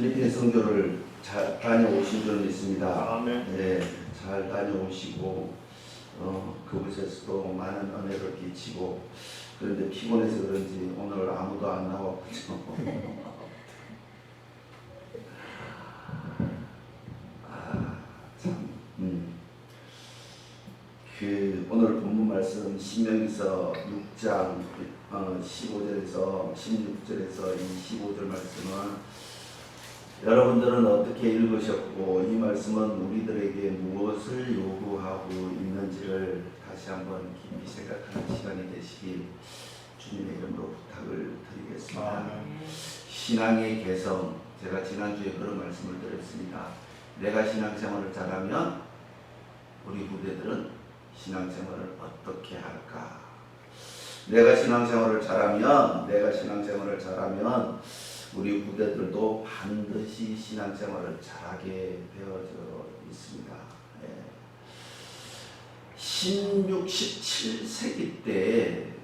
필리핀 선교를 잘 다녀오신 줄 믿습니다. 아멘. 네, 잘 다녀오시고 어, 그곳에서도 많은 은혜를 끼치고 그런데 피곤해서 그런지 오늘 아무도 안 나와가지고 아, 참, 음. 그 오늘 본문 말씀 신명기서 6장 어, 15절에서 16절에서 이 15절 말씀은 여러분들은 어떻게 읽으셨고 이 말씀은 우리들에게 무엇을 요구하고 있는지를 다시 한번 깊이 생각하는 시간이 되시길 주님의 이름으로 부탁을 드리겠습니다. 아멘. 신앙의 개성 제가 지난주에 그런 말씀을 드렸습니다. 내가 신앙생활을 잘하면 우리 후대들은 신앙생활을 어떻게 할까? 내가 신앙생활을 잘하면 내가 신앙생활을 잘하면 우리 후대들도 반드시 신앙생활을 잘하게 되어져 있습니다. 예. 16, 17세기 때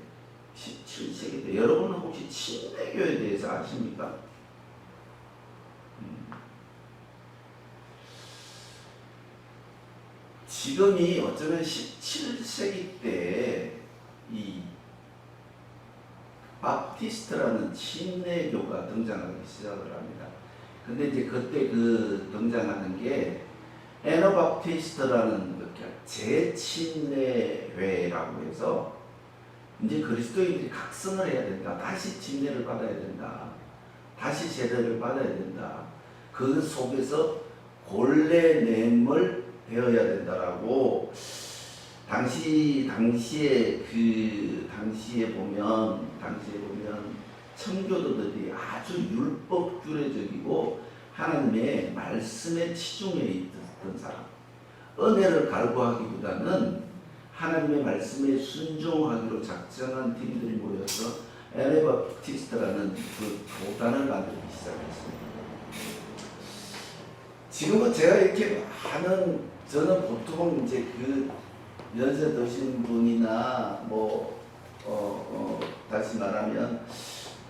17세기 때 여러분은 혹시 침례교에 대해서 아십니까? 음. 지금이 어쩌면 17세기 때이 바프티스트라는 침례교가 등장하기 시작을 합니다. 근데 이제 그때 그 등장하는 게 에너바프티스트라는 그 재침례회라고 해서 이제 그리스도인들이 각성을 해야 된다. 다시 침례를 받아야 된다. 다시 세례를 받아야 된다. 그 속에서 골레냄을 배워야 된다라고 당시 당시에 그 당시에 보면 당시에 보면 청교도들이 아주 율법주의적이고 하나님의 말씀에 치중해 있던 사람 은혜를 갈구하기보다는 하나님의 말씀에 순종하기로 작정한 팀들이 모여서 에레바티스트라는 그 교단을 만들기 시작했습니다. 지금은 제가 이렇게 많은 저는 보통 이제 그 연세 드신 분이나 뭐 어, 어, 다시 말하면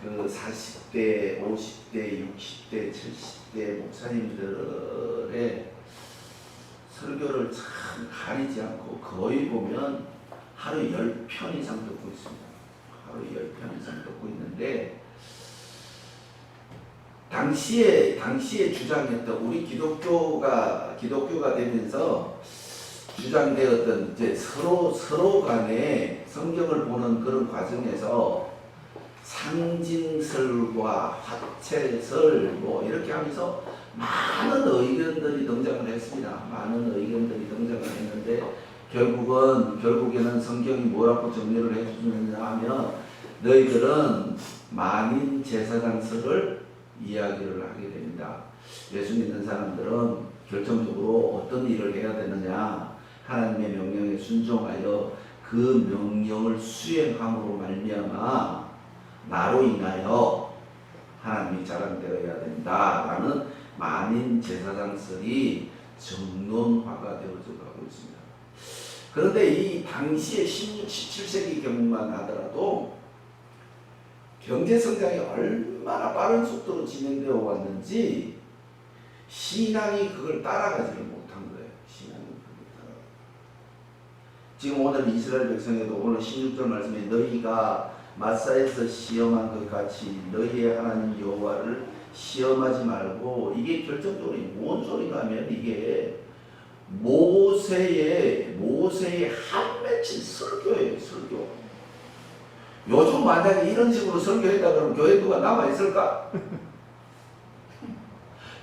그 40대, 50대, 60대, 70대 목사님들의 설교를 참 가리지 않고 거의 보면 하루 10편 이상 듣고 있습니다. 하루 10편 이상 듣고 있는데 당시에 당시에 주장했던 우리 기독교가 기독교가 되면서 주장되었던 이제 서로 서로 간에 성경을 보는 그런 과정에서 상징설과 화채설 뭐 이렇게 하면서 많은 의견들이 등장을 했습니다. 많은 의견들이 등장을 했는데 결국은 결국에는 성경이 뭐라고 정리를 해주느냐 하면 너희들은 만인 제사장설을 이야기를 하게 됩니다. 예수 믿는 사람들은 결정적으로 어떤 일을 해야 되느냐 하나님의 명령에 순종하여 그 명령을 수행함으로 말미암아 나로 인하여 하나님이 자랑되어야 된다라는 만인 제사장설이 정론화가 되어져 가고 있습니다. 그런데 이 당시의 16, 17세기 경우만 하더라도 경제 성장이 얼마나 빠른 속도로 진행되어 왔는지 신앙이 그걸 따라가지를 못한 거예요. 신앙이 그걸 따라. 지금 오늘 이스라엘 백성에도 오늘 16절 말씀에 너희가 마사에서 시험한 것 같이 너희의 하나님 여호와를 시험하지 말고 이게 결정적으로 뭔 소리가 하면 이게 모세의 모세의 한 맺힌 설교예요 설교 요즘 만약에 이런 식으로 설교했다 그러면 교회 누가 남아 있을까?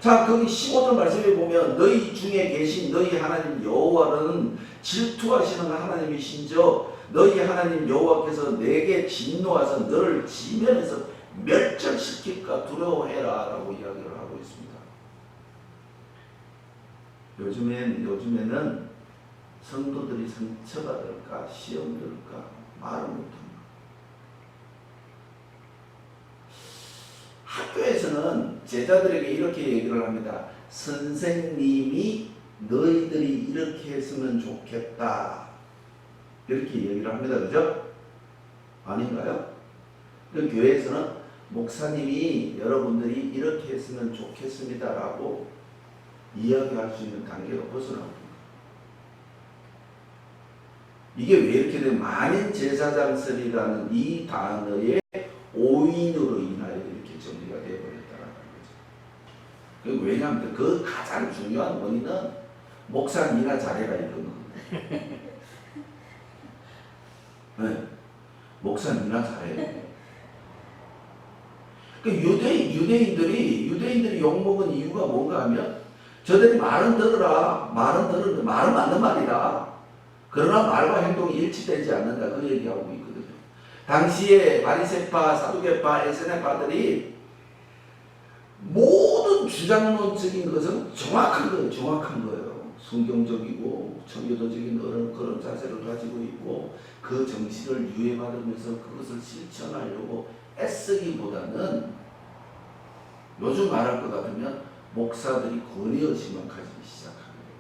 자 거기 15절 말씀에 보면 너희 중에 계신 너희 하나님 여호와는 질투하시는 하나님이신저 너희 하나님 여호와께서 내게 진노하사 너를 지면에서 멸절시킬까 두려워해라 라고 이야기를 하고 있습니다. 요즘엔, 요즘에는 성도들이 상처받을까 시험들까 말을 못합니다. 학교에서 는 제자들에게 이렇게 얘기를 합니다. 선생님이 너희들이 이렇게 했으면 좋겠다. 이렇게 얘기를 합니다. 그죠? 아닌가요? 그 교회에서는 목사님이 여러분들이 이렇게 했으면 좋겠습니다 라고 이야기할 수 있는 단계가 벗어나고 이게 왜 이렇게 되면 만인 제사장설이라는 이 단어의 오인으로 인하여 이렇게 정리가 되어버렸다는 거죠. 그 왜냐하면 그 가장 중요한 원인은 목사 니나 잘해라 이런 겁니다. 네. 목사 니나 잘해. 그 유대 유대인들이 유대인들이 욕 먹은 이유가 뭔가 하면 저들이 말은 들으라 말은 들으라 말은 맞는 말이다. 그러나 말과 행동이 일치되지 않는다 그 얘기하고 있거든요. 당시에 바리새파, 사두개파, 에세네파들이 모든 주장론적인 것은 정확한 거예요. 정확한 거예요. 성경적이고 청교도적인 그런, 그런 자세를 가지고 있고 그 정신을 유해받으면서 그것을 실천하려고 애쓰기보다는 요즘 말할 것 같으면 목사들이 권위의식만 가지기 시작하는 거예요.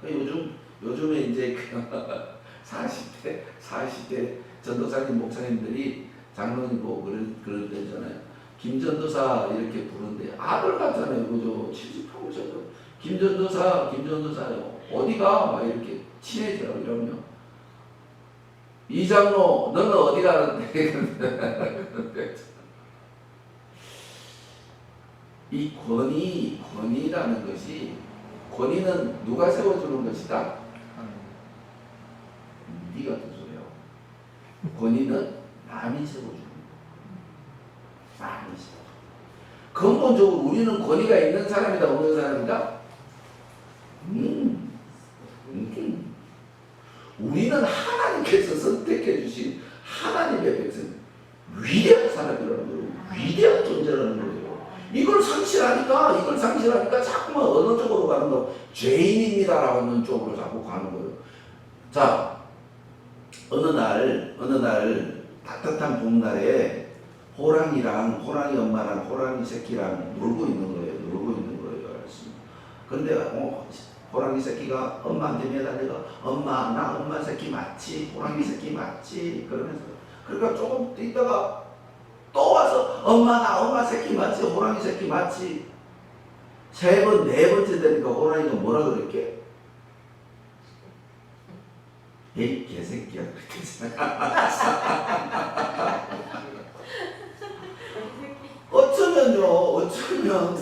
그러니까 요즘 요즘에 이제 40대 40대 전도사님 목사님들이 장로님 보고 그럴 그럴 때잖아요. 김전도사 이렇게 부르는데 아들 같잖아요. 그죠? 70평 김전도사 김전도사요. 어디가 막 이렇게 친해지라고 이러면 이 장로 너는 어디 가는데 이 권위 권위라는 것이 권위는 누가 세워주는 것이다? 네 같은 소리야. 권위는 남이 세워주 세워. 근본적으로 우리는 권위가 있는 사람이다 없는 사람이다? 음, 음. 우리는 하나님께서 선택해 주신 하나님의 백성 위대한 사람이라는 거예요. 위대한 존재라는 거예요. 이걸 상실하니까 이걸 상실하니까 자꾸만 어느 쪽으로 가는 거 죄인입니다라고 하는 쪽으로 자꾸 가는 거예요. 자 어느 날 어느 날 따뜻한 봄날에 호랑이랑 호랑이 엄마랑 호랑이 새끼랑 놀고 있는 거예요. 놀고 있는 거예요. 알았습니다. 근데 어, 호랑이 새끼가 엄마한테 매달려가 엄마 나 엄마 새끼 맞지? 호랑이 새끼 맞지? 그러면서 그러니까 조금 있다가 또 와서 엄마 나 엄마 새끼 맞지? 호랑이 새끼 맞지? 세 번, 네 번째 되니까 호랑이가 뭐라 그랬게? 에이 개새끼야 그랬지. 어 쩌면요 어쩌면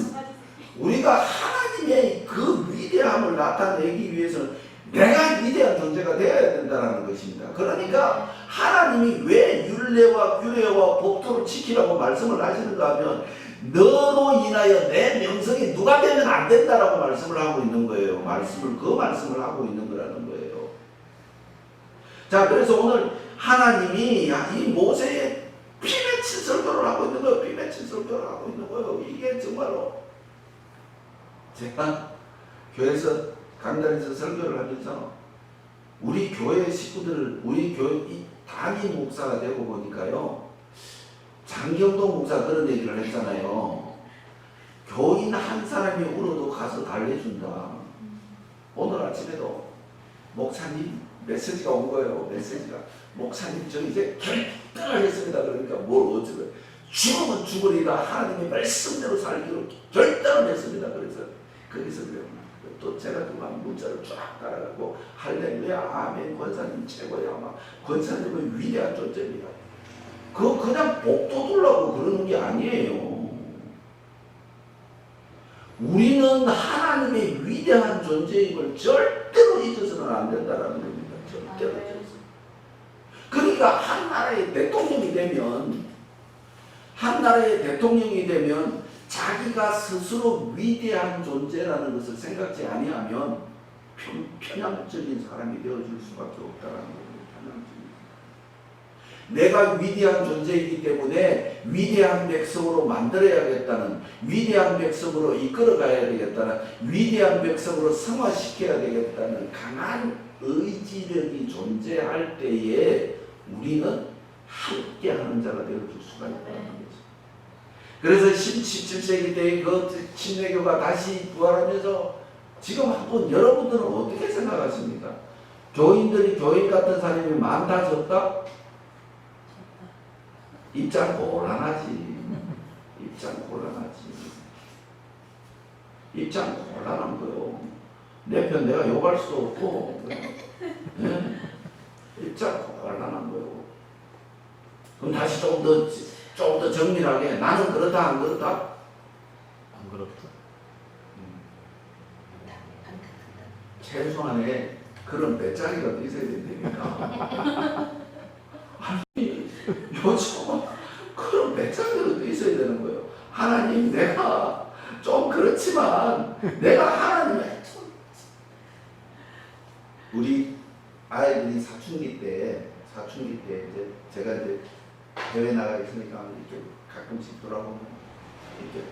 우리가 하나님의 그 위대함을 나타내기 위해서는 내가 위대한 존재가 되어야 된다는 것입니다. 그러니까 하나님이 왜 율례와 규례와 법도를 지키라고 말씀을 하시는가 하면 너로 인하여 내 명성이 누가 되면 안 된다라고 말씀을 하고 있는 거예요. 말씀을 그 말씀을 하고 있는 거라는 거예요. 자, 그래서 오늘 하나님이 이 모세의 피 맺힌 설교를 하고 있는 거예요. 피 맺힌 설교를 하고 있는 거예요. 이게 정말로 제가 교회에서 강단에서 설교를 하면서 우리 교회 식구들, 우리 교회 이 담임 목사가 되고 보니까요. 장경동 목사 그런 얘기를 했잖아요. 교인 한 사람이 울어도 가서 달래준다. 오늘 아침에도 목사님 메시지가 온 거예요. 메시지가 목사님 저 이제 결단을 했습니다. 그러니까 뭘 어쩌고 죽으면 죽으리라 하나님의 말씀대로 살기로 결단을 했습니다. 그래서 거기서. 또 제가 그만 문자를 쫙 따라가고 할렐루야 아멘 권사님 최고야 막 권사님은 위대한 존재입니다. 그거 그냥 복도 둘라고 그러는 게 아니에요. 우리는 하나님의 위대한 존재임을 절대로 잊어서는 안 된다라는 겁니다. 절대로 그러니까 한 나라의 대통령이 되면 한 나라의 대통령이 되면 자기가 스스로 위대한 존재라는 것을 생각지 아니하면 편, 편향적인 사람이 되어줄 수밖에 없다라는 겁니다. 내가 위대한 존재이기 때문에 위대한 백성으로 만들어야겠다는 위대한 백성으로 이끌어가야 되겠다는 위대한 백성으로 성화시켜야 되겠다는 강한 의지력이 존재할 때에 우리는 함께하는 자가 되어줄 수가 있다는 거죠. 그래서 17세기 때의 그 침례교가 다시 부활하면서 지금 한번 여러분들은 어떻게 생각하십니까? 교인들이 교인 같은 사람이 많다 적다? 입장 곤란하지. 입장 곤란하지. 입장 곤란한 거요. 내 편 내가 욕할 수도 없고. 예? 입장 곤란한 거요. 그럼 다시 조금 더, 조금 더 정밀하게 나는 그렇다, 안 그렇다? 안 그렇다. 최소한의 그런 배짱이라도 있어야 된다니까. 아니, 요즘은 그런 배짱이라도 있어야 되는 거예요. 하나님, 내가 좀 그렇지만, 내가 하나님의 우리 아이들이 사춘기 때, 사춘기 때 이제 제가 이제 해외 나가 있으니까 이렇게 가끔씩 돌아보면 이렇게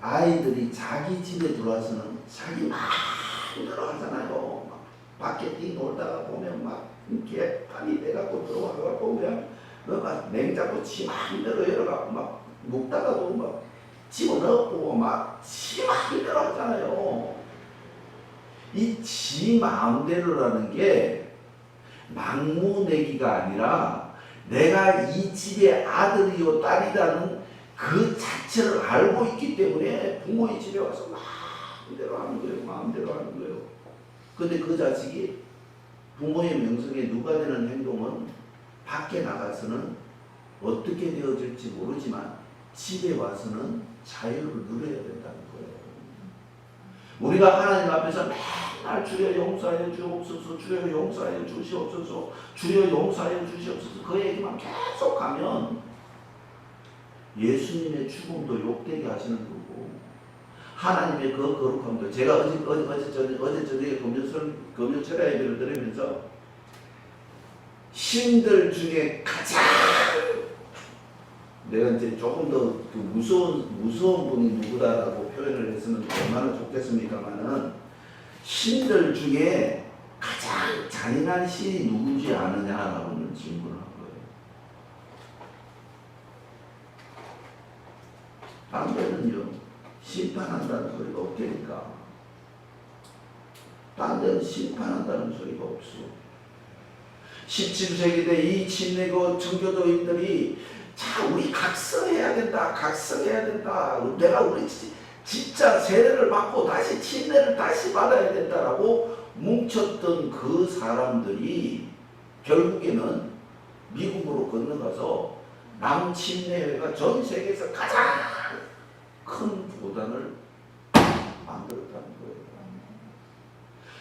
아이들이 자기 집에 들어와서는 자기 마음대로 하잖아요. 막 밖에 뛰놀다가 보면 막 개판이 돼갖고 들어와갖고 그냥 막 냉장고 지 마음대로 열어갖고 막 먹다가도 막 집어넣고 막 지 마음대로 하잖아요. 이 지 마음대로라는 게 막무내기가 아니라 내가 이 집의 아들이요 딸이라는 그 자체를 알고 있기 때문에 부모의 집에 와서 마음대로 하는 거예요. 마음대로 하는 거예요. 근데 그 자식이 부모의 명성에 누가 되는 행동은 밖에 나가서는 어떻게 되어질지 모르지만 집에 와서는 자유를 누려야 된다는 거예요. 우리가 하나님 앞에서 맨날 주여 용서하여 주옵소서 주여 용서하여 주시옵소서 주여 용서하여 주시옵소서 그 얘기만 계속 하면 예수님의 죽음도 욕되게 하시는 거고 하나님의 그 거룩함도 제가 어제 어제 어제 저녁 어제 저녁에 금요설 금요철야 예배를 들으면서 신들 중에 가장 내가 이제 조금 더 그 무서운 무서운 분이 누구다라고 표현을 했으면 얼마나 좋겠습니까만은 신들 중에 가장 잔인한 신이 누구지 아느냐라고 는 질문을 한 거예요. 데는요 심판한다는 소리가 없다니까. 다른 데는 심판한다는 소리가 없어. 17세기 때이 침례고 청교도인들이 자 우리 각성해야 된다 각성해야 된다 내가 우리 지- 진짜 세례를 받고 다시 침례를 다시 받아야 된다라고 뭉쳤던 그 사람들이 결국에는 미국으로 건너가서 남침례회가 전 세계에서 가장 큰 부단을 만들었다는 거예요.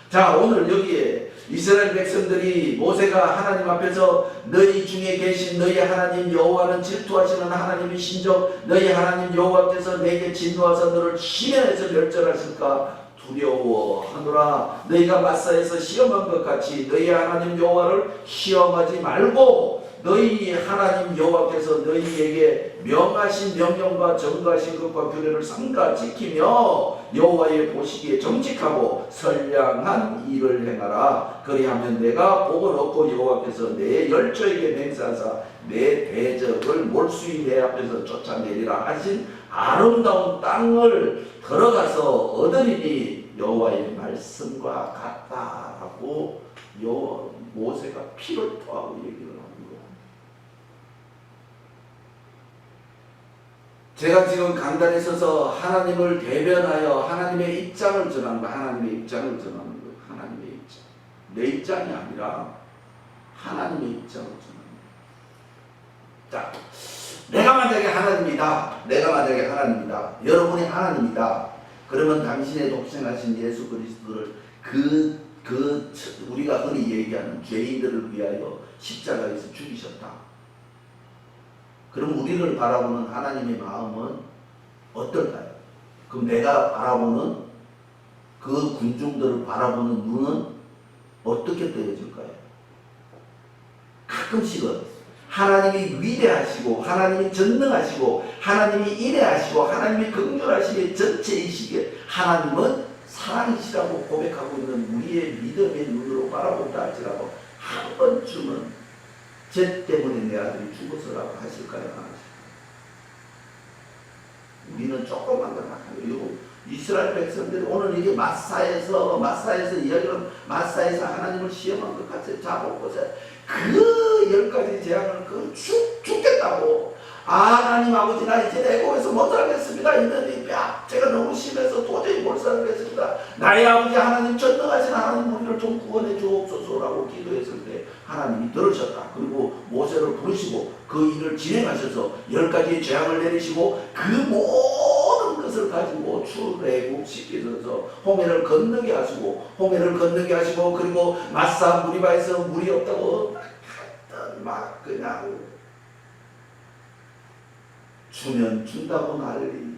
자 오늘 여기에 이스라엘 백성들이 모세가 하나님 앞에서 너희 중에 계신 너희 하나님 여호와는 질투하시는 하나님이신 적 너희 하나님 여호와께서 내게 진노하사 너를 시련해서 멸절하실까 두려워하노라. 너희가 마사에서 시험한 것 같이 너희 하나님 여호와를 시험하지 말고 너희 하나님 여호와께서 너희에게 명하신 명령과 정하신 것과 규례를 삼가 지키며 여호와의 보시기에 정직하고 선량한 일을 행하라. 그리하면 내가 복을 얻고 여호와께서 내 열조에게 맹세하사 내 대적을 몰수히 내 앞에서 쫓아내리라 하신 아름다운 땅을 들어가서 얻으리니 여호와의 말씀과 같다라고 여 모세가 피를 토하고 얘기를 하는 거예요. 제가 지금 강단에 서서 하나님을 대변하여 하나님의 입장을 전하는 거, 하나님의 입장을 전하는 거예요. 하나님의 입장. 내 입장이 아니라 하나님의 입장을 전하는 거예요. 자, 내가 만약에 하나님이다. 내가 만약에 하나님이다. 여러분이 하나님이다. 그러면 당신의 독생하신 예수 그리스도를 그, 그, 우리가 흔히 얘기하는 죄인들을 위하여 십자가에서 죽이셨다. 그럼 우리를 바라보는 하나님의 마음은 어떨까요? 그럼 내가 바라보는 그 군중들을 바라보는 눈은 어떻게 떠여질까요? 가끔씩은 하나님이 위대하시고 하나님이 전능하시고 하나님이 인애하시고 하나님이 긍휼하시기에 전체이시기에 하나님은 사랑이시라고 고백하고 있는 우리의 믿음의 눈으로 바라본다 할지라도 한 번쯤은 쟤 때문에 내 아들이 죽어서라고 하실까요? 우리는 조금만 더 나가요. 이스라엘 백성들이 오늘 이게 마사에서 마사에서 이야기는 마사에서 하나님을 시험한 것 같이 잡은 것에 그열 가지 재앙을 그 죽, 죽겠다고 아 하나님 아버지 나 이제 애고에서 못하겠습니다. 이는 이 뼈 제가 너무 심해서 도저히 못 살겠습니다. 나의 아버지 하나님 전능하신 하나님 우리를 좀 구원해 주옵소서라고 기도했을 때 하나님이 들으셨다. 그리고 모세를 부르시고 그 일을 진행하셔서 열 가지의 재앙을 내리시고 그 모든 것을 가지고 출애굽 시키셔서 홍해를 건너게 하시고 홍해를 건너게 하시고 그리고 마사 무리바에서 물이 없다고 막 그냥 주면 준다고 난리.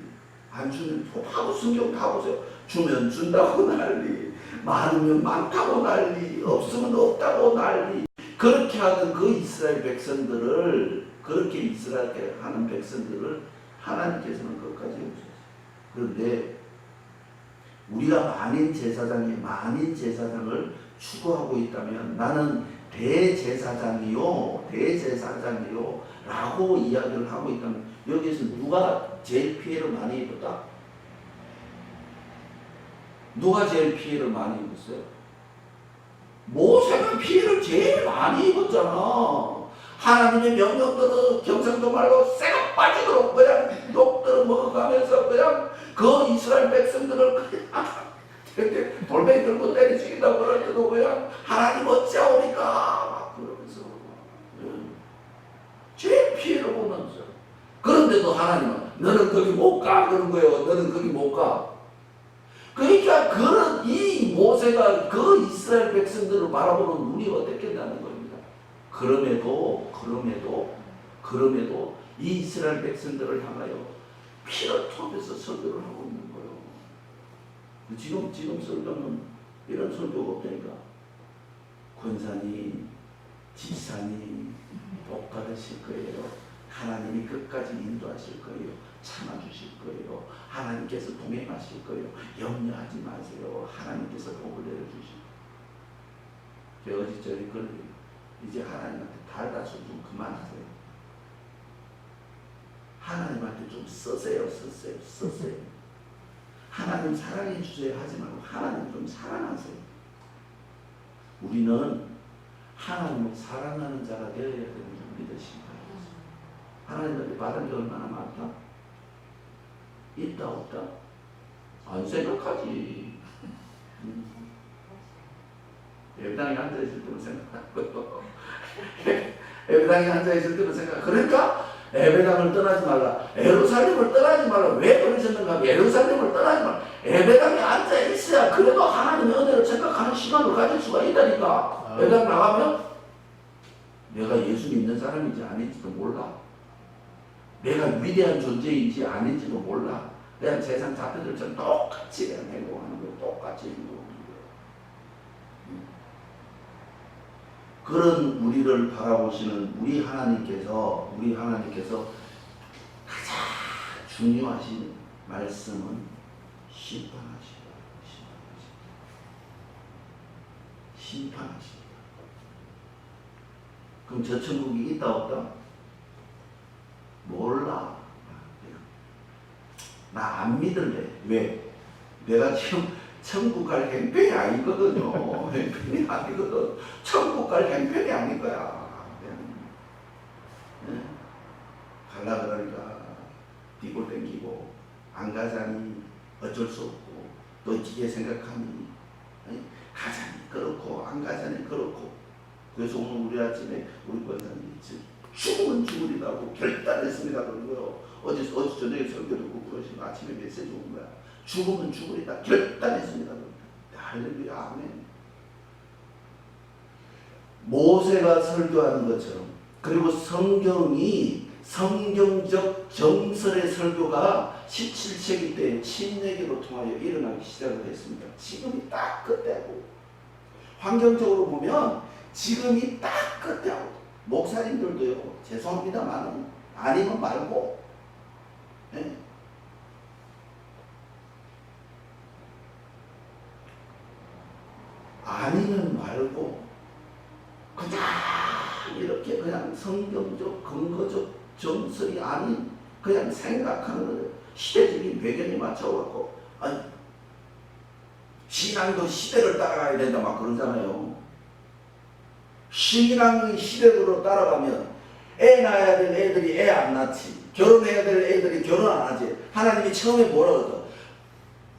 안 주면 하고 성경 다 보세요. 주면 준다고 난리. 많으면 많다고 난리. 없으면 없다고 난리. 그렇게 하던 그 이스라엘 백성들을 그렇게 이스라엘 하는 백성들을 하나님께서는 끝까지 없으셨어요. 그런데 우리가 만인 제사장이 만인 제사장을 추구하고 있다면 나는 대제사장이요 대제사장이요 라고 이야기를 하고 있다면 여기에서 누가 제일 피해를 많이 입었다? 누가 제일 피해를 많이 입었어요? 모세가 피해를 제일 많이 입었잖아. 하나님의 명령대로 경상도 말로 쇠가 빠지도록 그냥 욕들을 먹어가면서 그냥 그 이스라엘 백성들을 그냥 돌멩이 들고 때려 죽인다고 그럴 때도 그냥 하나님 어찌하오니까 막 그러면서 응. 제일 피해를 보면서 그런데도 하나님은 너는 거기 못 가 그런 거예요. 너는 거기 못 가. 그러니까 그런 이 모세가 그 이스라엘 백성들을 바라보는 눈이 어떻겠다는 겁니다. 그럼에도 그럼에도 그럼에도 이 이스라엘 백성들을 향하여 피를 토하면서 설교를 하고 있는 거예요. 지금 지금 설교는 이런 설교가 없다니까. 권사님, 집사님 복 받으실 거예요. 하나님이 끝까지 인도하실 거예요. 참아주실 거예요. 하나님께서 동행하실 거예요. 염려하지 마세요. 하나님께서 복을 내려주실 거예요. 저희 글 이제 하나님한테 달다수 좀 그만하세요. 하나님한테 좀 쓰세요. 쓰세요. 쓰세요. 하나님 사랑해 주세요 하지 말고 하나님 좀 사랑하세요. 우리는 하나님을 사랑하는 자가 되어야 되는 줄 믿으십니다. 하나님한테 받은 게 얼마나 많다? 있다 없다? 안 생각하지. 음. 예배당에 앉아있을 때는 생각하고 예배당에 앉아있을 때는 생각 그러니까 예배당을 떠나지 말라 예루살렘을 떠나지 말라 왜 그러셨는가 예루살렘을 떠나지 말라 예배당에 앉아있어야 그래도 하나님의 은혜를 생각하는 시간을 가질 수가 있다니까 예배당 나가면 내가 예수 믿는 사람인지 아닌지도 몰라 내가 위대한 존재인지 아닌지도 몰라. 그냥 세상 자녀들처럼 똑같이 그냥 행동하는 거예요. 똑같이 행동하는. 음. 그런 우리를 바라보시는 우리 하나님께서 우리 하나님께서 가장 중요하신 말씀은 심판하시다. 심판하시다. 심판하시다. 그럼 저 천국이 있다 없다? 몰라. 나 안 믿을래. 왜? 내가 지금 천국 갈 행편이 아니거든요. 행편이 아니거든. 천국 갈 행편이 아닌 거야. 예? 갈라 그러니까 뒤골 땡기고 안 가자니 어쩔 수 없고 또 이게 생각하니 가자니 그렇고 안 가자니 그렇고 그래서 오늘 우리 아침에 우리 권사님이 죽으면 죽으리라고 결단했습니다. 그런 거요. 어제 어제 저녁에 설교 듣고 그러시면 아침에 메시지 온 거야. 죽으면 죽으리다 결단했습니다. 할렐루야 아멘. 모세가 설교하는 것처럼 그리고 성경이 성경적 정설의 설교가 17세기 때 침례기로 통하여 일어나기 시작을 했습니다. 지금이 딱 그때고 환경적으로 보면 지금이 딱 그때고 목사님들도요 죄송합니다만 아니면 말고 예. 아니면 말고 그냥 이렇게 그냥 성경적 근거적 정설이 아닌 그냥 생각하는 거예요 시대적인 배경에 맞춰갖고 아니 신앙도 시대를 따라가야 된다 막 그러잖아요. 신앙의 시대로 따라가면 애 낳아야 될 애들이 애 안 낳지. 결혼해야 될 애들이 결혼 안 하지. 하나님이 처음에 뭐라 그러죠?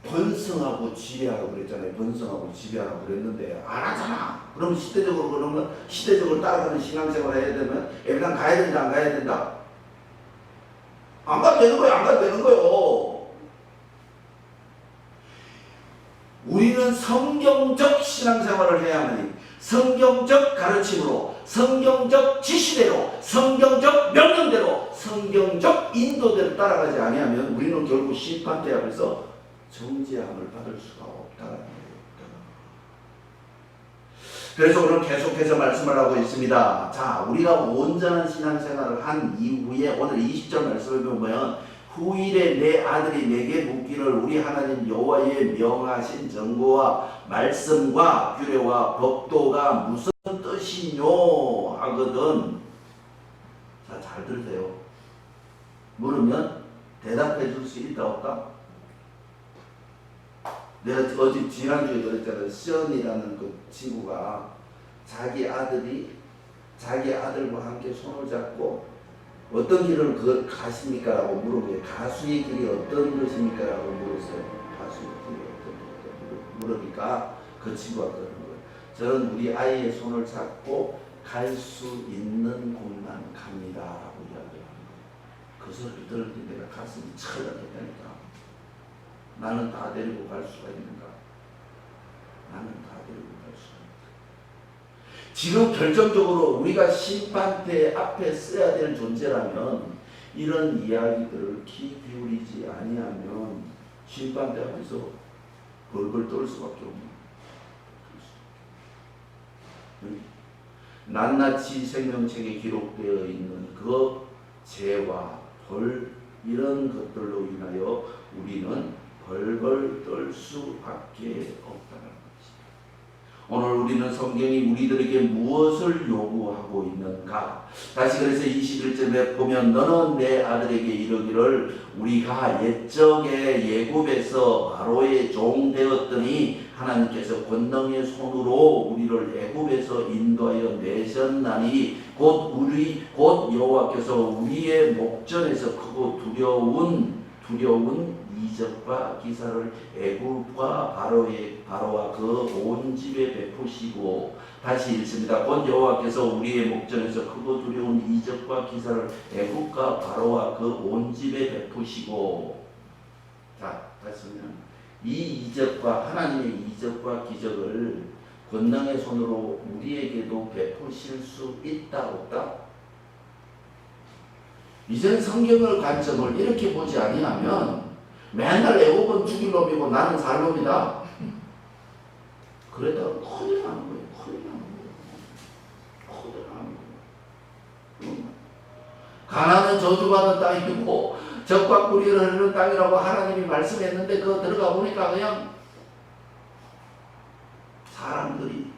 번성하고 지배하라고 그랬잖아요. 번성하고 지배하라고 그랬는데 안 하잖아. 그럼 시대적으로 그러면 시대적으로 따라가는 신앙생활 해야 되면 애랑 가야 된다 안 가야 된다? 안 가도 되는 거예요. 안 가도 되는 거예요. 우리는 성경적 신앙생활을 해야만이 성경적 가르침으로 성경적 지시대로 성경적 명령대로 성경적 인도대로 따라가지 아니하면 우리는 결국 심판대 앞에서 정죄함을 받을 수가 없다는 거예요. 그래서 오늘 계속해서 말씀을 하고 있습니다. 자, 우리가 온전한 신앙생활을 한 이후에 오늘 20절 말씀을 보면 후일에 내 아들이 내게 묻기를 우리 하나님 여호와의 명하신 정보와 말씀과 규례와 법도가 무슨 뜻이뇨 하거든. 자, 잘 들으세요. 물으면 대답해 줄 수 있다 없다? 내가 어제 지난주에 그랬잖아요. 시언이라는 그 친구가 자기 아들이 자기 아들과 함께 손을 잡고 어떤 길을 그 가십니까? 라고 물어보요 가수의 길이 어떤 것입니까? 라고 물었어요. 가수의 길이 어떤 것입니까? 물으니까 그 친구가 그러는 거예요. 저는 우리 아이의 손을 잡고 갈 수 있는 곳만 갑니다. 라고 이야기를 거예요. 그 소리를 들을 때 내가 가슴이 철렁했다니까. 나는 다 데리고 갈 수가 있는가? 나는 다 데리고 갈 수가 있는가? 지금 결정적으로 우리가 심판대 앞에 써야 될 존재라면 이런 이야기들을 귀 기울이지 아니하면 심판대 앞에서 벌벌 떨 수밖에 없는. 낱낱이 생명책에 기록되어 있는 그 죄와 벌 이런 것들로 인하여 우리는 벌벌 떨 수밖에 없다는 것입니다. 오늘 우리는 성경이 우리들에게 무엇을 요구하고 있는가? 다시 그래서 21절에 보면 너는 내 아들에게 이르기를 우리가 옛적에 예굽에서 바로의 종 되었더니 하나님께서 권능의 손으로 우리를 애굽에서 인도하여 내셨나니 곧 우리 곧 여호와께서 우리의 목전에서 크고 두려운 두려운 이적과 기사를 애굽과 바로의 바로와 그 온 집에 베푸시고 다시 읽습니다. 곧 여호와께서 우리의 목전에서 크고 두려운 이적과 기사를 애굽과 바로와 그 온 집에 베푸시고 자 다시 보면 이 이적과 하나님의 이적과 기적을 권능의 손으로 우리에게도 베푸실 수 있다 없다? 이젠 성경을 관점을 이렇게 보지 아니하면 맨날 애국은 죽일 놈이고 나는 살 놈이다. 그러다가 큰일 나는 거예요. 큰일 나는 거예요. 큰일 나는 거예요. 응? 가나는 저주받은 땅이고 적과 뿌리를 흐르는 땅이라고 하나님이 말씀했는데 그거 들어가 보니까 그냥 사람들이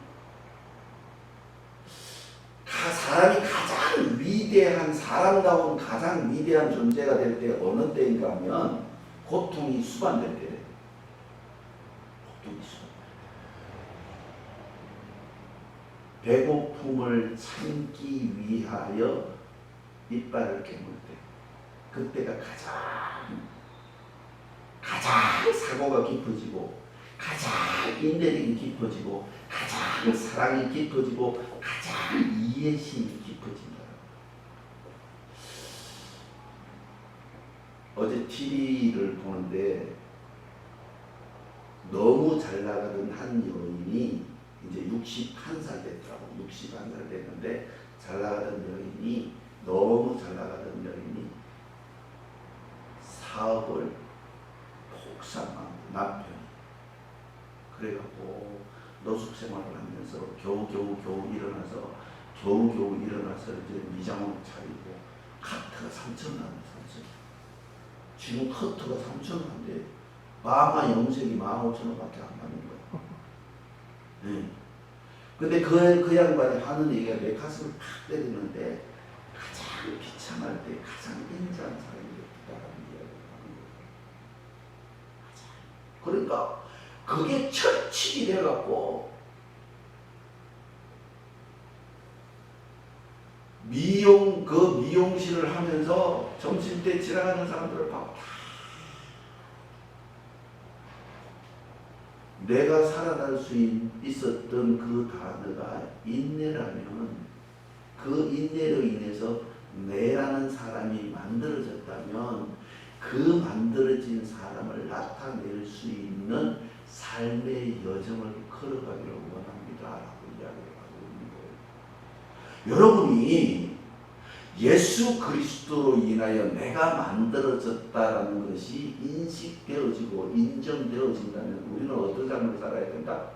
가, 사람이 가장 위대한 사람다운 가장 위대한 존재가 될 때 어느 때인가 하면 고통이 수반될 때. 고통이 수반 배고픔을 참기 위하여 이빨을 깨물 때 그때가 가장 가장 사고가 깊어지고 가장 인내력이 깊어지고 가장 사랑이 깊어지고 가장 이해심이 깊어진다. 어제 TV를 보는데 너무 잘 나가던 한 여인이 이제 61살 됐더라고. 61살 됐는데 잘 나가던 여인이 너무 잘 나가던 여인이 사업을 폭삭한 남편이 그래갖고 노숙 생활을 하면서 겨우겨우 겨우 일어나서 겨우겨우 일어나서 이제 미장원 차리고 카트가 3천 원, 3천 지금 커트가 3천 원인데 마마 염색이 15,000원밖에 안 받는 거야. 네. 근데 그, 그 양반이 하는 얘기가 내 가슴을 팍 때리는데 가장 비참할 때 가장 인자한 사람이 있다라는 이야기를 하는 거예요. 가장. 그러니까 그게 철칙이 돼갖고 미용 그 미용실을 하면서 점심 때 지나가는 사람들을 봐. 내가 살아날 수 있- 있었던 그 단어가 인내라면 그 인내로 인해서 내라는 사람이 만들어졌다면 그 만들어진 사람을 나타낼 수 있는 삶의 여정을 걸어가기를 원합니다 라고 이야기를 하고 있는 거예요. 여러분이 예수 그리스도로 인하여 내가 만들어졌다라는 것이 인식되어지고 인정되어진다면 우리는 어떤 삶을 살아야 된다?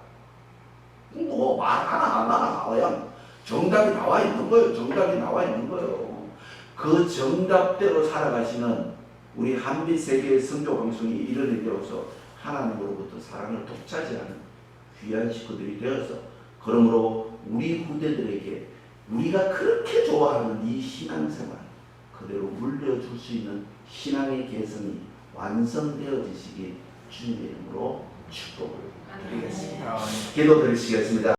뭐 말 하나 하나 그냥 정답이 나와 있는 거예요. 정답이 나와 있는 거예요. 그 정답대로 살아가시는 우리 한빛 세계의 선교 방송이 이런 일로서 하나님으로부터 사랑을 독차지하는 귀한 식구들이 되어서 그러므로 우리 후대들에게 우리가 그렇게 좋아하는 이 신앙생활 그대로 물려줄 수 있는 신앙의 개성이 완성되어지시기 주님의 이름으로 축복을 드리겠습니다. 기도 드리시겠습니다.